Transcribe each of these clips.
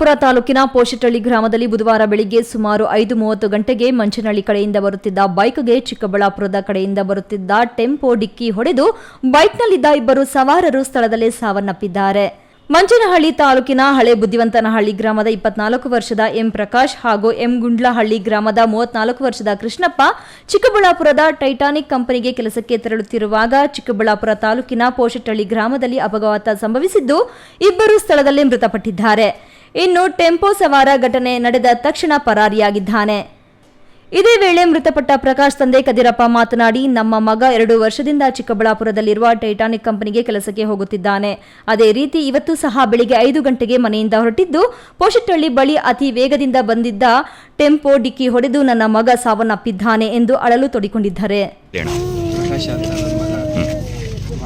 ಚಿಕ್ಕಬಳ್ಳಾಪುರ ತಾಲೂಕಿನ ಪೋಷಟಳ್ಳಿ ಗ್ರಾಮದಲ್ಲಿ ಬುಧವಾರ ಬೆಳಿಗ್ಗೆ ಸುಮಾರು ಐದು ಮೂವತ್ತು ಗಂಟೆಗೆ ಮಂಚನಹಳ್ಳಿ ಕಡೆಯಿಂದ ಬರುತ್ತಿದ್ದ ಬೈಕ್ಗೆ ಚಿಕ್ಕಬಳ್ಳಾಪುರದ ಕಡೆಯಿಂದ ಬರುತ್ತಿದ್ದ ಟೆಂಪೋ ಡಿಕ್ಕಿ ಹೊಡೆದು ಬೈಕ್ನಲ್ಲಿದ್ದ ಇಬ್ಬರು ಸವಾರರು ಸ್ಥಳದಲ್ಲೇ ಸಾವನ್ನಪ್ಪಿದ್ದಾರೆ. ಮಂಚನಹಳ್ಳಿ ತಾಲೂಕಿನ ಹಳೆ ಬುದ್ಧಿವಂತನಹಳ್ಳಿ ಗ್ರಾಮದ ಇಪ್ಪತ್ನಾಲ್ಕು ವರ್ಷದ ಎಂ ಪ್ರಕಾಶ್ ಹಾಗೂ ಎಂ ಗುಂಡ್ಲಹಳ್ಳಿ ಗ್ರಾಮದ ಮೂವತ್ನಾಲ್ಕು ವರ್ಷದ ಕೃಷ್ಣಪ್ಪ ಚಿಕ್ಕಬಳ್ಳಾಪುರದ ಟೈಟಾನಿಕ್ ಕಂಪನಿಗೆ ಕೆಲಸಕ್ಕೆ ತೆರಳುತ್ತಿರುವಾಗ ಚಿಕ್ಕಬಳ್ಳಾಪುರ ತಾಲೂಕಿನ ಪೋಷಟಳ್ಳಿ ಗ್ರಾಮದಲ್ಲಿ ಅಪಘಾತ ಸಂಭವಿಸಿದ್ದು ಇಬ್ಬರು ಸ್ಥಳದಲ್ಲೇ ಮೃತಪಟ್ಟಿದ್ದಾರೆ. ಇನ್ನು ಟೆಂಪೋ ಸವಾರ ಘಟನೆ ನಡೆದ ತಕ್ಷಣ ಪರಾರಿಯಾಗಿದ್ದಾನೆ. ಇದೇ ವೇಳೆ ಮೃತಪಟ್ಟ ಪ್ರಕಾಶ್ ತಂದೆ ಕದಿರಪ್ಪ ಮಾತನಾಡಿ ನಮ್ಮ ಮಗ ಎರಡು ವರ್ಷದಿಂದ ಚಿಕ್ಕಬಳ್ಳಾಪುರದಲ್ಲಿರುವ ಟೈಟಾನಿಕ್ ಕಂಪನಿಗೆ ಕೆಲಸಕ್ಕೆ ಹೋಗುತ್ತಿದ್ದಾನೆ. ಅದೇ ರೀತಿ ಇವತ್ತು ಸಹ ಬೆಳಿಗ್ಗೆ ಐದು ಗಂಟೆಗೆ ಮನೆಯಿಂದ ಹೊರಟಿದ್ದು ಪೋಷಟಳ್ಳಿ ಬಳಿ ಅತಿ ವೇಗದಿಂದ ಬಂದಿದ್ದ ಟೆಂಪೋ ಡಿಕ್ಕಿ ಹೊಡೆದು ನನ್ನ ಮಗ ಸಾವನ್ನಪ್ಪಿದ್ದಾನೆ ಎಂದು ಅಳಲು ತೊಡಿಕೊಂಡಿದ್ದಾರೆ.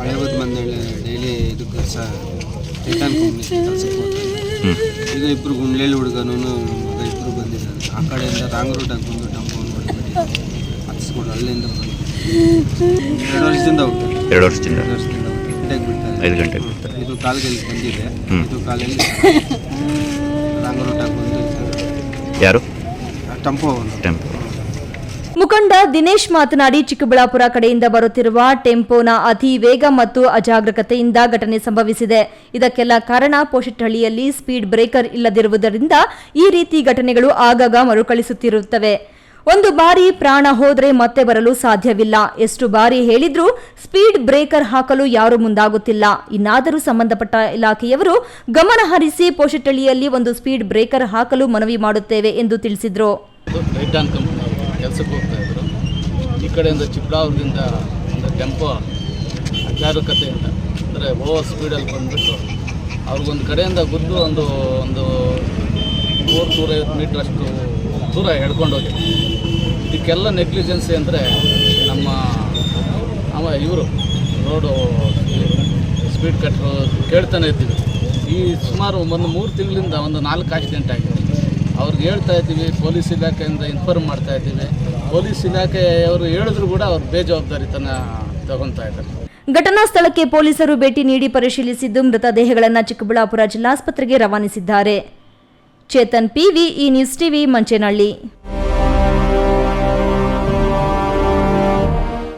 ಹೇಳ ಬದ್ ಬಂದೇಳಿ ಡೈಲಿ ಇದು ಕೆಲಸ ಕಂಪ್ನಿ ಕೆಲಸಕ್ಕೆ ಈಗ ಇಬ್ಬರು ಗುಂಡ್ಲೇಲಿ ಹುಡುಗನೂ ಮಗ ಇಬ್ಬರು ಬಂದಿದ್ದಾರೆ. ಆ ಕಡೆಯಿಂದ ರಾಂಗ್ ರೂಟಾಗಿ ಬಂದು ಟಂಪೋ ನೋಡಿಬಿಟ್ಟು ಹತ್ತಿಸ್ಕೊಂಡು ಅಲ್ಲಿಂದ ಬಂದು. ಎರಡು ವರ್ಷದಿಂದ ಹೋಗ್ತಾರೆ. ಎರಡು ವರ್ಷದಿಂದ? ಎರಡು ವರ್ಷದಿಂದ ಗಂಟೆಗೆ ಬಿಡ್ತಾರೆ. ಐದು ಗಂಟೆಗೆ ಬಿಡ್ತಾರೆ. ಇದು ಕಾಲದಲ್ಲಿ ಬಂದಿದೆ. ಇದು ಕಾಲಲ್ಲಿ ರಾಂಗ್ ರೂಟಾಗಿ ಬಂದು ಯಾರು? ಟಂಪೋ ಟೆಂಪೋ ಮುಖಂಡ ದಿನೇಶ್ ಮಾತನಾಡಿ, ಚಿಕ್ಕಬಳ್ಳಾಪುರ ಕಡೆಯಿಂದ ಬರುತ್ತಿರುವ ಟೆಂಪೋನ ಅತಿ ವೇಗ ಮತ್ತು ಅಜಾಗ್ರಕತೆಯಿಂದ ಘಟನೆ ಸಂಭವಿಸಿದೆ. ಇದಕ್ಕೆಲ್ಲ ಕಾರಣ ಪೋಷಟ್ಟಹಳ್ಳಿಯಲ್ಲಿ ಸ್ಪೀಡ್ ಬ್ರೇಕರ್ ಇಲ್ಲದಿರುವುದರಿಂದ ಈ ರೀತಿ ಘಟನೆಗಳು ಆಗಾಗ ಮರುಕಳಿಸುತ್ತಿರುತ್ತವೆ. ಒಂದು ಬಾರಿ ಪ್ರಾಣ ಹೋದರೆ ಮತ್ತೆ ಬರಲು ಸಾಧ್ಯವಿಲ್ಲ. ಎಷ್ಟು ಬಾರಿ ಹೇಳಿದ್ರೂ ಸ್ಪೀಡ್ ಬ್ರೇಕರ್ ಹಾಕಲು ಯಾರು ಮುಂದಾಗುತ್ತಿಲ್ಲ. ಇನ್ನಾದರೂ ಸಂಬಂಧಪಟ್ಟ ಇಲಾಖೆಯವರು ಗಮನ ಹರಿಸಿ ಪೋಷಿಟಳಿಯಲ್ಲಿ ಒಂದು ಸ್ಪೀಡ್ ಬ್ರೇಕರ್ ಹಾಕಲು ಮನವಿ ಮಾಡುತ್ತೇವೆ ಎಂದು ತಿಳಿಸಿದರು. ಕೆಲಸಕ್ಕೆ ಹೋಗ್ತಾ ಇದ್ದರು ಈ ಕಡೆಯಿಂದ ಚಿಪ್ಡಾವ್ರದಿಂದ ಒಂದು ಟೆಂಪೋ ಜಾಗರೂಕತೆಯಿಂದ ಅಂದರೆ ಓವರ್ ಸ್ಪೀಡಲ್ಲಿ ಬಂದುಬಿಟ್ಟು ಅವ್ರಿಗೊಂದು ಕಡೆಯಿಂದ ಗುದ್ದು ಒಂದು ಒಂದು ನೂರು ನೂರೈವತ್ತು ಮೀಟ್ರಷ್ಟು ದೂರ ಎಳ್ಕೊಂಡು ಹೋಗಿ ಇದಕ್ಕೆಲ್ಲ ನೆಗ್ಲಿಜೆನ್ಸಿ ಅಂದರೆ ನಮ್ಮ ಅವ ಇವರು ರೋಡು ಸ್ಪೀಡ್ ಕಟ್ ಕೇಳ್ತಾನೆ ಇರ್ತೀವಿ ಈ ಸುಮಾರು ಒಂದು ಮೂರು ತಿಂಗಳಿಂದ ಒಂದು ನಾಲ್ಕು ಆಕ್ಸಿಡೆಂಟ್ ಆಗಿದೆ. ಹೇಳ್ತಾ ಇದ್ದೀವಿ, ಪೊಲೀಸ್ ಇಲಾಖೆಯಿಂದ ಇನ್ಫಾರ್ಮ್ ಮಾಡ್ತಾ ಇದ್ದೀವಿ. ಪೊಲೀಸ್ ಇಲಾಖೆಯವರು ಹೇಳಿದ್ರು ಕೂಡ ಅವ್ರು ಬೇಜವಾಬ್ದಾರಿತನ ತಗೊತಾ ಇದ್ದಾರೆ. ಘಟನಾ ಸ್ಥಳಕ್ಕೆ ಪೊಲೀಸರು ಭೇಟಿ ನೀಡಿ ಪರಿಶೀಲಿಸಿದ್ದು ಮೃತದೇಹಗಳನ್ನು ಚಿಕ್ಕಬಳ್ಳಾಪುರ ಜಿಲ್ಲಾಸ್ಪತ್ರೆಗೆ ರವಾನಿಸಿದ್ದಾರೆ. ಚೇತನ್ ಪಿವಿ, ಈ ನ್ಯೂಸ್ ಟಿವಿ, ಮಂಚೇನಹಳ್ಳಿ.